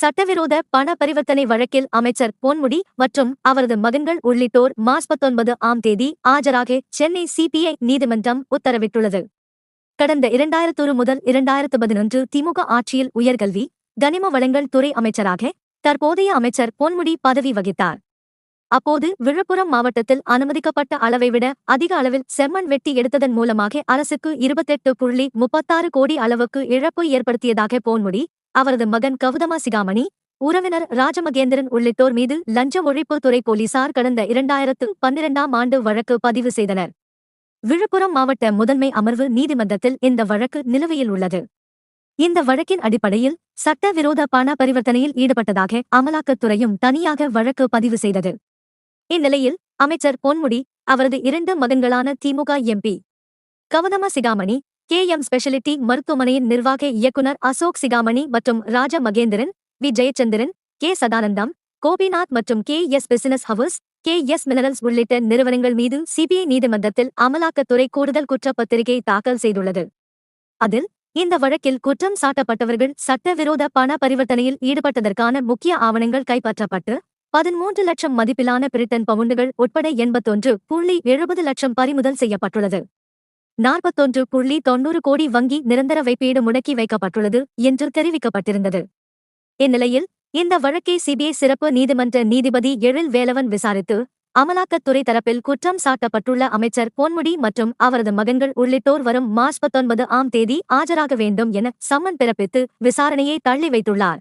சட்டவிரோத பண பரிவர்த்தனை வழக்கில் அமைச்சர் பொன்முடி மற்றும் அவரது மகன்கள் உள்ளிட்டோர் மார்ச் பத்தொன்பது ஆம் தேதி ஆஜராக சென்னை சிபிஐ நீதிமன்றம் உத்தரவிட்டுள்ளது. கடந்த இரண்டாயிரத்தொரு முதல் இரண்டாயிரத்து பதினொன்று திமுக ஆட்சியில் உயர்கல்வி கனிம வளங்கள் துறை அமைச்சராக தற்போதைய அமைச்சர் பொன்முடி பதவி வகித்தார். அப்போது விழுப்புரம் மாவட்டத்தில் அனுமதிக்கப்பட்ட அளவை விட அதிக அளவில் செம்மண் வெட்டி எடுத்ததன் மூலமாக அரசுக்கு இருபத்தெட்டு புள்ளி முப்பத்தாறு கோடி அளவுக்கு இழப்பு ஏற்படுத்தியதாக பொன்முடி அவரது மகன் கவுதமா சிகாமணி உறவினர் ராஜமகேந்திரன் உள்ளிட்டோர் மீது லஞ்ச ஒழிப்புத்துறை போலீசார் கடந்த இரண்டாயிரத்து பன்னிரண்டாம் ஆண்டு வழக்கு பதிவு செய்தனர். விழுப்புரம் மாவட்ட முதன்மை அமர்வு நீதிமன்றத்தில் இந்த வழக்கு நிலுவையில் உள்ளது. இந்த வழக்கின் அடிப்படையில் சட்டவிரோத பண பரிவர்த்தனையில் ஈடுபட்டதாக அமலாக்கத்துறையும் தனியாக வழக்கு பதிவு செய்தது. இந்நிலையில் அமைச்சர் பொன்முடி அவரது இரண்டு மகன்களான DMK MP Gautham Sigamani K M specialty மருத்துவமனையின் நிர்வாக இயக்குனர் அசோக் சிகாமணி மற்றும் ராஜ மகேந்திரன் வி. ஜெயச்சந்திரன் கே. சதானந்தம் கோபிநாத் மற்றும் K. S. Business house K. S. Minerals உள்ளிட்ட நிறுவனங்கள் மீது சிபிஐ நீதிமன்றத்தில் அமலாக்கத்துறை கூடுதல் குற்றப்பத்திரிகை தாக்கல் செய்துள்ளது. அதில் இந்த வழக்கில் குற்றம் சாட்டப்பட்டவர்கள் சட்டவிரோத பண பரிவர்த்தனையில் ஈடுபட்டதற்கான முக்கிய ஆவணங்கள் கைப்பற்றப்பட்டு பதிமூன்று லட்சம் மதிப்பிலான பிரிட்டன் பவுண்டுகள் உட்பட எண்பத்தொன்று புள்ளி எழுபது லட்சம் பறிமுதல் செய்யப்பட்டுள்ளது. நாற்பத்தொன்று புள்ளி தொன்னூறு கோடி வங்கி நிரந்தர வைப்பீடு முடக்கி வைக்கப்பட்டுள்ளது என்று தெரிவிக்கப்பட்டிருந்தது. இந்நிலையில் இந்த வழக்கை சிபிஐ சிறப்பு நீதிமன்ற நீதிபதி எழில் வேலவன் விசாரித்து அமலாக்கத்துறை தரப்பில் குற்றம் சாட்டப்பட்டுள்ள அமைச்சர் பொன்முடி மற்றும் அவரது மகன்கள் உள்ளிட்டோர் வரும் மார்ச் பத்தொன்பது ஆம் தேதி ஆஜராக வேண்டும் என சம்மன் பிறப்பித்து விசாரணையை தள்ளி வைத்துள்ளார்.